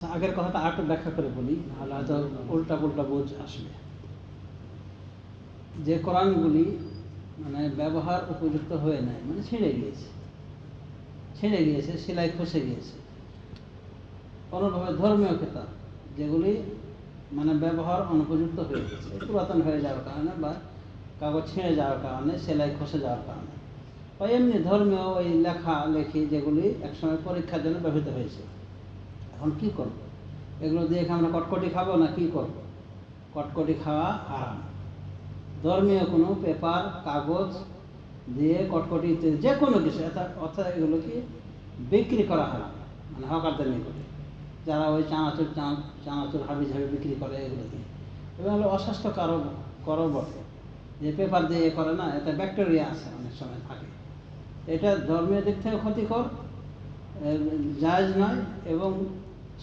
আগের কথাটা আরেকটু ব্যাখ্যা করে বলি, নাহলে হয়তো উল্টা পুল্টা বোঝ আসবে। যে কোরআনগুলি মানে ব্যবহার উপযুক্ত হয়ে নাই মানে ছিঁড়ে গিয়েছে। ছিঁড়ে গিয়েছে, সেলাই খসে গিয়েছে। অনুভাবে ধর্মীয় কেতাব, যেগুলি মানে ব্যবহার অনুপযুক্ত হয়ে গেছে পুরাতন হয়ে যাওয়ার কারণে বা কাগজ ছিঁড়ে যাওয়ার কারণে, সেলাই খসে যাওয়ার কারণে। বা এমনি ধর্মীয় ওই লেখা লেখি যেগুলি একসময় পরীক্ষার জন্য ব্যবহৃত হয়েছে। এখন কি করব? এগুলো দিয়ে আমরা কটকটি খাব না কি করব? কটকটি খাওয়া আরাম ধর্মীয় কোনো পেপার, কাগজ দিয়ে কটকটি যে কোনো কিছু অর্থাৎ এগুলো কি বিক্রি করা হয় মানে হকারদের নিকটে। যারা ওই চানাচুর চানাচুর, হাবি ঝাবি বিক্রি করে এগুলো দিয়ে। এবং হলো অস্বাস্থ্যকর করও বটে। যে পেপার দিয়ে করে না, এতে ব্যাকটেরিয়া আছে অনেক সময় থাকে। এটা ধর্মীয় দিক থেকে ক্ষতিকর জায়জ নয় এবং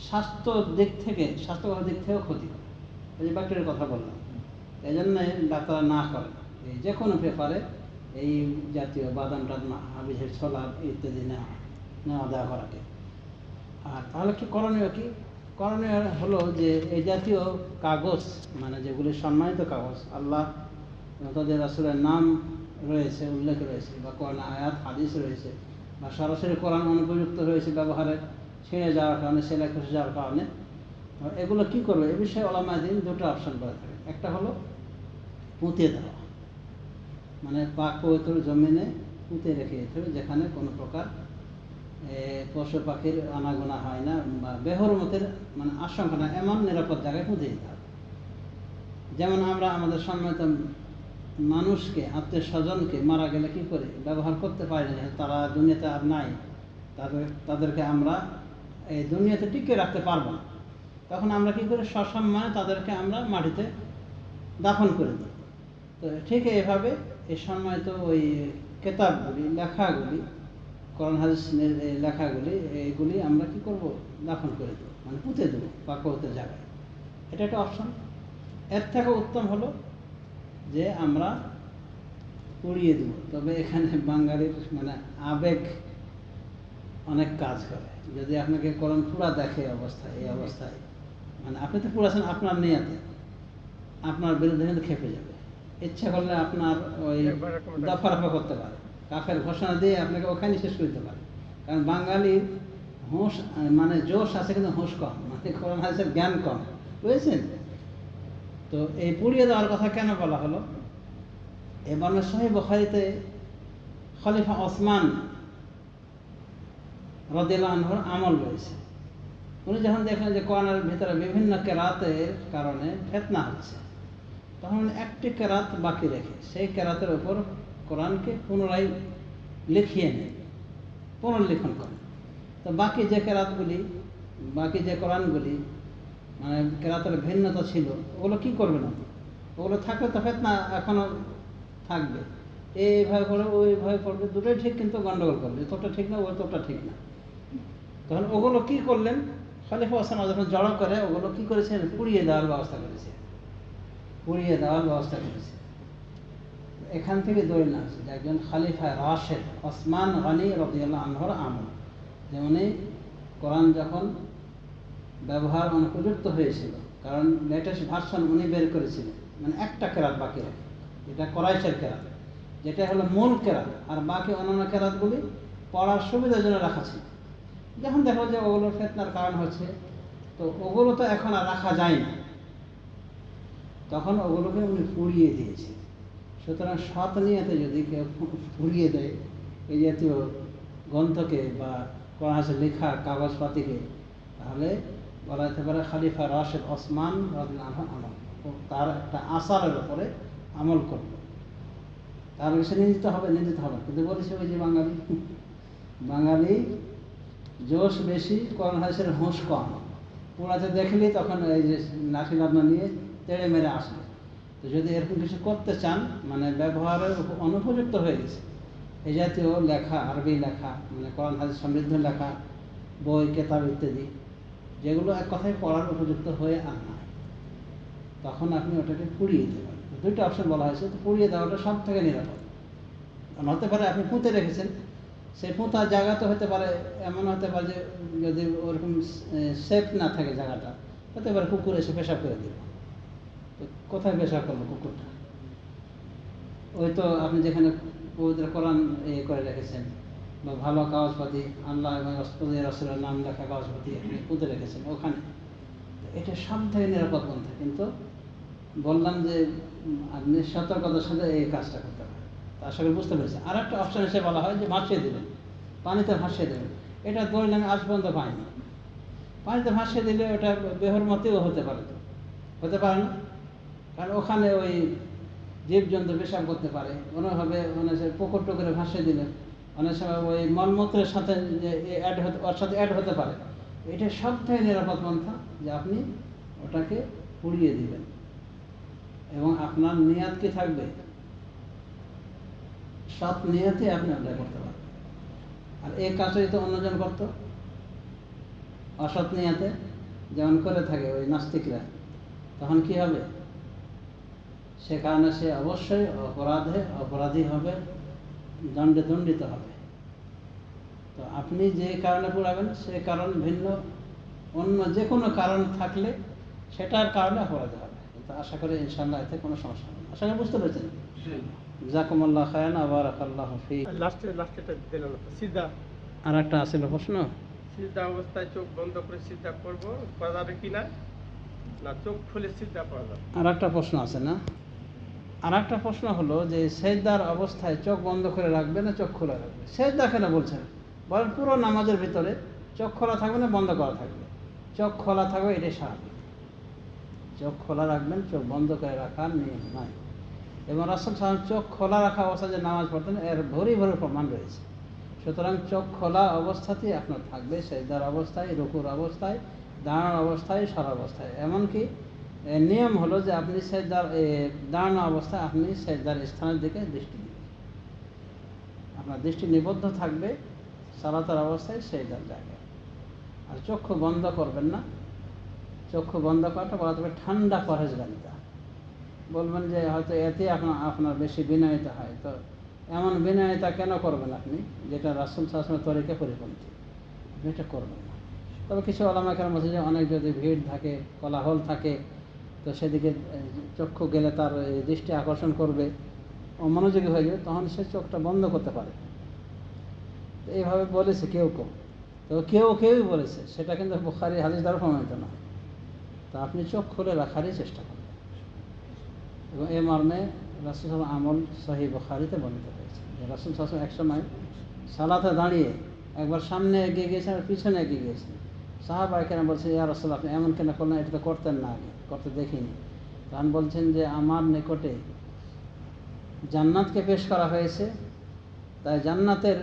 স্বাস্থ্য দিক থেকে স্বাস্থ্যগত দিক থেকেও ক্ষতিকর এই যে ব্যাকটেরিয়ার কথা বললাম। এই জন্য ডাক্তাররা না করে। এই যে কোনো পেপারে এই জাতীয় বাদাম টাদাম হাবিজের ছোলা ইত্যাদি নেওয়া নেওয়া দেওয়া করাকে। আর তাহলে কি করণীয় কি? করণীয় হলো যে এই জাতীয় কাগজ মানে যেগুলি সম্মানিত কাগজ, আল্লাহ তাদের আসলে নাম রয়েছে, উল্লেখ রয়েছে, বা কোরআন আয়াত, হাদিস রয়েছে, বা সরাসরি কোরআন অনুপযুক্ত রয়েছে ব্যবহারে ছিঁড়ে যাওয়ার কারণে, সেলাই খসে যাওয়ার কারণে। এগুলো কি করবে? এ বিষয়ে ওলামা দিন দুটো অপশন করে থাকে। একটা হলো পুঁতে দেওয়া। মানে পাক পবিত্র জমিনে পুঁতে রেখে দিতে হবে, যেখানে কোনো প্রকার পশু পাখির আনাগোনা হয় না বা বেহরমতের মানে আশঙ্কা না, এমন নিরাপদ জায়গায় পুঁতে দিতে হবে। যেমন আমরা আমাদের সম্মানিত মানুষকে, আত্মীয় স্বজনকে মারা গেলে কি করে? ব্যবহার করতে পারি না, তারা দুনিয়াতে আর নাই। তাদের, তাদেরকে আমরা এই দুনিয়াতে টিকিয়ে রাখতে পারব না। তখন আমরা কি করি? সসম্মানে তাদেরকে আমরা মাটিতে দাফন করে দিই। তো ঠিক এভাবে এ এই সম্মানিত ওই কেতাবগুলি, লেখাগুলি করণ হাদিসের লেখাগুলি, এইগুলি আমরা কি করব? দাফন করে দেবো মানে পুঁতে দেবো বা পাকতে জায়গায় এটা একটা অপশন। এর থেকে উত্তম হলো যে আমরা পুড়িয়ে দেবো। তবে এখানে বাঙালির মানে আবেগ অনেক কাজ করে। যদি আপনাকে করণ পুরা দেখে অবস্থায় এই অবস্থায়। মানে আপনি তো পুরাছেন আপনার নিয়াতে। আপনার বিরুদ্ধে কিন্তু খেপে যাবে। ইচ্ছা করলে আপনার ওই দফা রফা করতে পারে। কাফের ঘোষণা দিয়ে আপনাকে ওখানে শেষ করতে পারে। কারণ বাঙালির হুঁশ মানে জোশ আছে কিন্তু হুঁশ কম। মানে কোরআন হাদিসের জ্ঞান কম। বুঝেছেন? তো এই পুড়িয়ে দেওয়ার কথা কেন বলা হলো? এবার সহি বখারিতে খলিফা ওসমান রদিল আনহর আমল রয়েছে। উনি যখন দেখলেন যে কোরআনের ভিতরে বিভিন্ন কেরাতের কারণে ফেতনা হচ্ছে, তখন একটি কেরাত বাকি রেখে সেই কেরাতের ওপর কোরআনকে পুনরায় লিখিয়ে নেন, পুনর্লিখন করেন। তো বাকি যে কেরাতগুলি, বাকি যে কোরআনগুলি মানে কেরাতের ভিন্নতা ছিল, ওগুলো কি করবে না ওগুলো থাকলে তো ফেতনা এখনও থাকবে। এইভাবে পড়ে, ওইভাবে পড়বে, দুটোই ঠিক কিন্তু গন্ডগোল করবে তোটা ঠিক না, ওই তোটা ঠিক না। তখন ওগুলো কি করলেন? খলিফা হাসান যখন জড়ো করে, ওগুলো কি করেছেন? পুড়িয়ে দেওয়ার ব্যবস্থা করেছে। পুড়িয়ে দেওয়ার ব্যবস্থা করেছে। এখান থেকে দলিল না যে একজন খালিফা রাশেদ, ওসমান গানি রবিআল্লাহ আনহর আমল। যে উনি কোরআন যখন ব্যবহার অনুপযুক্ত হয়েছিল, কারণ লেটেস্ট ভার্সন উনি বের করেছিলেন মানে একটা কেরাত বাকি রাখে। এটা করাইশের কেরাত, যেটা হলো মূল কেরাত, আর বাকি অন্যান্য কেরাতগুলি পড়ার সুবিধার জন্য রাখা ছিল। যখন দেখো যে ওগুলো ফেতনার কারণ হচ্ছে, তো ওগুলো তো এখন আর রাখা যায় না। তখন ওগুলোকে উনি পুড়িয়ে দিয়েছে। সুতরাং সৎ নিয়তে যদি কেউ পুড়িয়ে দেয়, এই জাতীয় গ্রন্থকে বা কোরআনে লেখা কাগজপাতিকে, তাহলে বলা যেতে পারে খালিফা রাশেদ ওসমান আমল। তার একটা আসারের উপরে আমল করবে তার সে নিন্দিত হবে নিন্দিত হবে কিন্তু বলেছে ওই যে বাঙালি বাঙালি জোশ বেশি কোরআন হাদিসের হুঁশ কম। পুরাতে দেখলেই তখন এই যে নাসি লাবনা নিয়ে তেড়ে মেরে আসবে তো যদি এরকম কিছু করতে চান মানে ব্যবহারের অনুপযুক্ত হয়ে গেছে। এই জাতীয় লেখা, আরবি লেখা মানে কোরআন, হাদিস, সমৃদ্ধ লেখা, বই, কেতাব ইত্যাদি, যেগুলো এক কথায় পড়ার উপযুক্ত হয়ে আর তখন আপনি ওটাকে পুড়িয়ে দিতে পারেন। দুইটা অপশন বলা হয়েছে, তো পুড়িয়ে দেওয়াটা সব থেকে নিরাপদ। হতে পারে আপনি পুঁতে রেখেছেন সেই পোঁতা জায়গা তো হতে পারে, এমন হতে পারে যে যদি ওরকম সেফ না থাকে জায়গাটা, হতে পারে কুকুর এসে পেশাব করে দিল তো কোথায় পেশাব করল কুকুরটা? ওই তো আপনি যেখানে পবিত্র কোরআন ইয়ে করে রেখেছেন, বা ভালো কাগজপাতি, আল্লাহ এবং রসুলের নাম লেখা কাগজপাতি আপনি পুঁতে রেখেছেন ওখানে। এটা সব থেকে নিরাপদ পন্থা, কিন্তু বললাম যে আপনি সতর্কতার সাথে এই কাজটা করতে পারেন। আশা করি বুঝতে পেরেছেন আর একটা অপশন এসে বলা হয় যে ভাসিয়ে দেবেন পানিতে ভাসিয়ে দেবেন এটা আমি আজ পর্যন্ত পাইনি পানিতে ভাসিয়ে দিলে ওটা বেহর মতেও হতে পারে হতে পারে না। কারণ ওখানে ওই জীবজন্তু পেশাব করতে পারে। কোনোভাবে মানে সে পুকুর টুকুরে ভাসিয়ে দিলেন অনেক সময় ওই মলমূত্রের সাথে অ্যাড হতে, ওর সাথে অ্যাড হতে পারে। এটা সব থেকে নিরাপদ পন্থা যে আপনি ওটাকে পুড়িয়ে দিবেন। এবং আপনার নিয়াত কি থাকবে? সৎ নিয়াতে আপনি ওটা করতে পারবেন আর এই কাজটা যদি অন্যজন করতো, অসৎ নিয়াতে যেমন করে থাকে ওই নাস্তিকরা, তখন কি হবে? সে কারণে সে অবশ্যই অপরাধে অপরাধী হবে, দণ্ডে দণ্ডিত হবে। তো আপনি যে কারণে পড়াবেন, সে কারণ ভিন্ন, অন্য যে কোনো কারণ থাকলে সেটার কারণে অপরাধী হবে। কিন্তু আশা করি ইনশাল্লাহ এতে কোনো সমস্যা হবে আশা করি বুঝতে পেরেছেন? জাকুমুল্লাহ খায়ান আবার লাস্টে লাস্টেটা আর একটা প্রশ্ন? অবস্থায় চোখ বন্ধ করে করব করা যাবে কি না? না চোখ খুলে করা যাবে। আর একটা প্রশ্ন আছে না? আর একটা প্রশ্ন হলো যে সেজদার অবস্থায় চোখ বন্ধ করে রাখবে না চোখ খোলা রাখবে? সেজদা কেন বলছেন? বলেন পুরো নামাজের ভিতরে চোখ খোলা থাকবে না বন্ধ করা থাকবে? চোখ খোলা থাকবে এটাই স্বাভাবিক। চোখ খোলা রাখবেন চোখ বন্ধ করে রাখার নিয়ম নয় এবং রাসুল সাহেব চোখ খোলা রাখা অবস্থায় যে নামাজ পড়তেন এর ভরি ভরি প্রমাণ রয়েছে। সুতরাং চোখ খোলা অবস্থাতেই আপনার থাকবে সেজদার অবস্থায় রুকুর অবস্থায় দাঁড়ানোর অবস্থায় সর অবস্থায়। এমনকি নিয়ম হলো যে আপনি সেজদার এ, দাঁড়ানো অবস্থায় আপনি সেজদার স্থানের দিকে দৃষ্টি দিবেন। আপনার দৃষ্টি নিবদ্ধ থাকবে সালাতার অবস্থায় সেজদার জায়গায়। আর চক্ষু বন্ধ করবেন না। চক্ষু বন্ধ করাটা বলা তবে ঠান্ডা পরহেজগারিতা বলবেন যে হয়তো এতে আপনার আপনার বেশি বিনয়িতা হয়। তো এমন বিনয়িতা কেন করবেন আপনি? যেটা রাসুল শাসনের তরিকে পরিপন্থী। এটা করবেন না। তবে কিছু আলামাকের মধ্যে যে অনেক যদি ভিড় থাকে, কোলাহল থাকে, তো সেদিকে চক্ষু গেলে তার দৃষ্টি আকর্ষণ করবে ও মনোযোগী হয়ে যাবে তখন সে চোখটা বন্ধ করতে পারে। এইভাবে বলেছে কেউ কেউ। তো কেউ কেউই বলেছে। সেটা কিন্তু বুখারি হাদিস দ্বারা প্রমাণিত নয়। তো আপনি চোখ খুলে রাখারই চেষ্টা করবেন এবং এ মর্মে রাসুল সাল্লাম আমল সহি বুখারিতে বর্ণিত হয়েছে। রাসুল সাল্লাম এক সময় সালাতে দাঁড়িয়ে একবার সামনে এগিয়ে গিয়েছেন আর পিছনে এগিয়ে গিয়েছেন। সাহাবাই কেন বলছে ইয়া রসুল আপনি এমন কেন করলেন? এটা তো করতেন না আগে, করতে দেখিনি। তখন বলছেন যে, আমার নিকটে জান্নাতকে পেশ করা হয়েছে। তাই জান্নাতের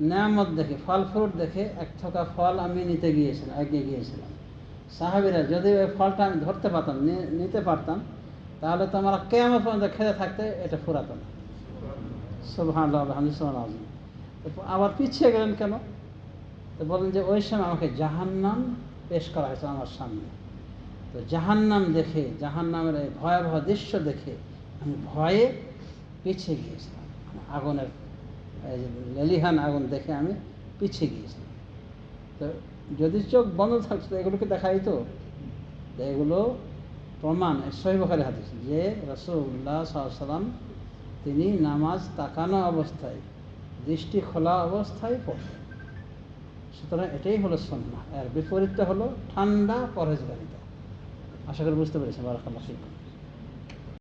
নিয়ামত দেখে, ফল ফ্রুট দেখে এক থোকা ফল আমি নিতে গিয়েছিলাম, এগিয়ে গিয়েছিলাম। সাহাবিরা যদি ওই ফলটা আমি ধরতে পারতাম নিতে পারতাম তাহলে তো আমরা কেমন পর্যন্ত খেতে থাকতে এটা ফুরাতো না আবার পিছিয়ে গেলেন কেন? তো বলেন যে ওই সময় আমাকে জাহান্নাম পেশ করা হয়েছে আমার সামনে। তো জাহান্নাম দেখে, জাহান্নামের এই ভয়াবহ দৃশ্য দেখে আমি ভয়ে পিছিয়ে গিয়েছিলাম। মানে আগুনের লেলিহান আগুন দেখে আমি পিছিয়ে গিয়েছিলাম। তো যদি চোখ বন্ধ থাকতো এগুলোকে দেখাই তো এগুলো প্রমাণ সহিবখারি হাদিস, যে রসুল্লাহ সাল্লাম তিনি নামাজ তাকানো অবস্থায়, দৃষ্টি খোলা অবস্থায় পড়তেন। সুতরাং এটাই হলো সন্না এর বিপরীতটা হলো ঠান্ডা পরহেজগারিতা। আশা করি বুঝতে পেরেছেন। ফিকুম।